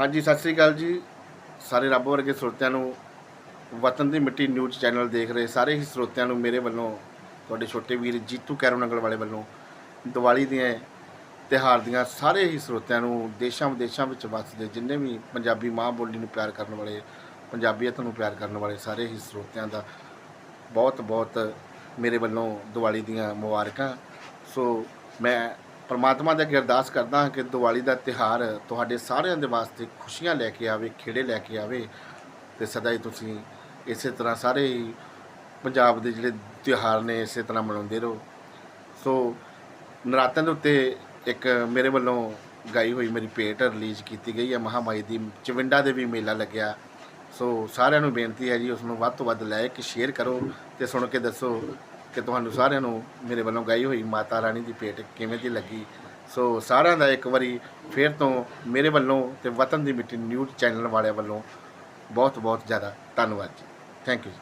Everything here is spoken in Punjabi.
ਹਾਂਜੀ, ਸਤਿ ਸ੍ਰੀ ਅਕਾਲ ਜੀ। ਸਾਰੇ ਰੱਬ ਵਰਗੇ ਸਰੋਤਿਆਂ ਨੂੰ ਵਤਨ ਦੀ ਮਿੱਟੀ ਨਿਊਜ਼ ਚੈਨਲ ਦੇਖ ਰਹੇ ਸਾਰੇ ਹੀ ਸਰੋਤਿਆਂ ਨੂੰ ਮੇਰੇ ਵੱਲੋਂ, ਤੁਹਾਡੇ ਛੋਟੇ ਵੀਰ ਜੀਤੂ ਕੈਰੋ ਨੰਗਲ ਵਾਲੇ ਵੱਲੋਂ ਦੀਵਾਲੀ ਦੀਆਂ ਤਿਉਹਾਰ ਦੀਆਂ ਸਾਰੇ ਹੀ ਸਰੋਤਿਆਂ ਨੂੰ ਦੇਸ਼ਾਂ ਵਿਦੇਸ਼ਾਂ ਵਿੱਚ ਵੱਸਦੇ ਜਿੰਨੇ ਵੀ ਪੰਜਾਬੀ ਮਾਂ ਬੋਲੀ ਨੂੰ ਪਿਆਰ ਕਰਨ ਵਾਲੇ, ਪੰਜਾਬੀਅਤ ਨੂੰ ਪਿਆਰ ਕਰਨ ਵਾਲੇ ਸਾਰੇ ਹੀ ਸਰੋਤਿਆਂ ਦਾ ਬਹੁਤ ਬਹੁਤ ਮੇਰੇ ਵੱਲੋਂ ਦੀਵਾਲੀ ਦੀਆਂ ਮੁਬਾਰਕਾਂ। ਸੋ ਮੈਂ ਪਰਮਾਤਮਾ ਦੇ ਅੱਗੇ ਅਰਦਾਸ ਕਰਦਾ ਹਾਂ ਕਿ ਦੀਵਾਲੀ ਦਾ ਤਿਉਹਾਰ ਤੁਹਾਡੇ ਸਾਰਿਆਂ ਦੇ ਵਾਸਤੇ ਖੁਸ਼ੀਆਂ ਲੈ ਕੇ ਆਵੇ, ਖੇੜੇ ਲੈ ਕੇ ਆਵੇ। ਤੇ ਸਦਾ ਹੀ ਤੁਸੀਂ ਇਸੇ ਤਰ੍ਹਾਂ ਸਾਰੇ ਹੀ ਪੰਜਾਬ ਦੇ ਜਿਹੜੇ ਤਿਉਹਾਰ ਨੇ ਇਸੇ ਤਰ੍ਹਾਂ ਮਨਾਉਂਦੇ ਰਹੋ। ਸੋ ਨਰਾਤਿਆਂ ਦੇ ਉੱਤੇ ਇੱਕ ਮੇਰੇ ਵੱਲੋਂ ਗਾਈ ਹੋਈ ਮੇਰੀ ਪੇਟ ਰਿਲੀਜ਼ ਕੀਤੀ ਗਈ ਹੈ। ਮਹਾਮਾਈ ਦੀ ਚਵਿੰਡਾ ਦੇ ਵੀ ਮੇਲਾ ਲੱਗਿਆ। ਸੋ ਸਾਰਿਆਂ ਨੂੰ ਬੇਨਤੀ ਹੈ ਜੀ ਉਸ ਨੂੰ ਵੱਧ ਤੋਂ ਵੱਧ ਲਾਇਕ, ਸ਼ੇਅਰ ਕਰੋ ਤੇ ਸੁਣ ਕੇ ਦੱਸੋ ਕਿ ਤੁਹਾਨੂੰ ਸਾਰਿਆਂ ਨੂੰ ਮੇਰੇ ਵੱਲੋਂ ਗਾਈ ਹੋਈ ਮਾਤਾ ਰਾਣੀ ਦੀ ਪੇਟ ਕਿਵੇਂ ਦੀ ਲੱਗੀ? ਸੋ ਸਾਰਿਆਂ ਦਾ ਇੱਕ ਵਾਰੀ ਫੇਰ ਤੋਂ ਮੇਰੇ ਵੱਲੋਂ ਤੇ ਵਤਨ ਦੀ ਮਿੱਟੀ ਨਿਊਜ਼ ਚੈਨਲ ਵਾਲਿਆਂ ਵੱਲੋਂ ਬਹੁਤ ਬਹੁਤ ਜ਼ਿਆਦਾ ਧੰਨਵਾਦ ਜੀ। Thank you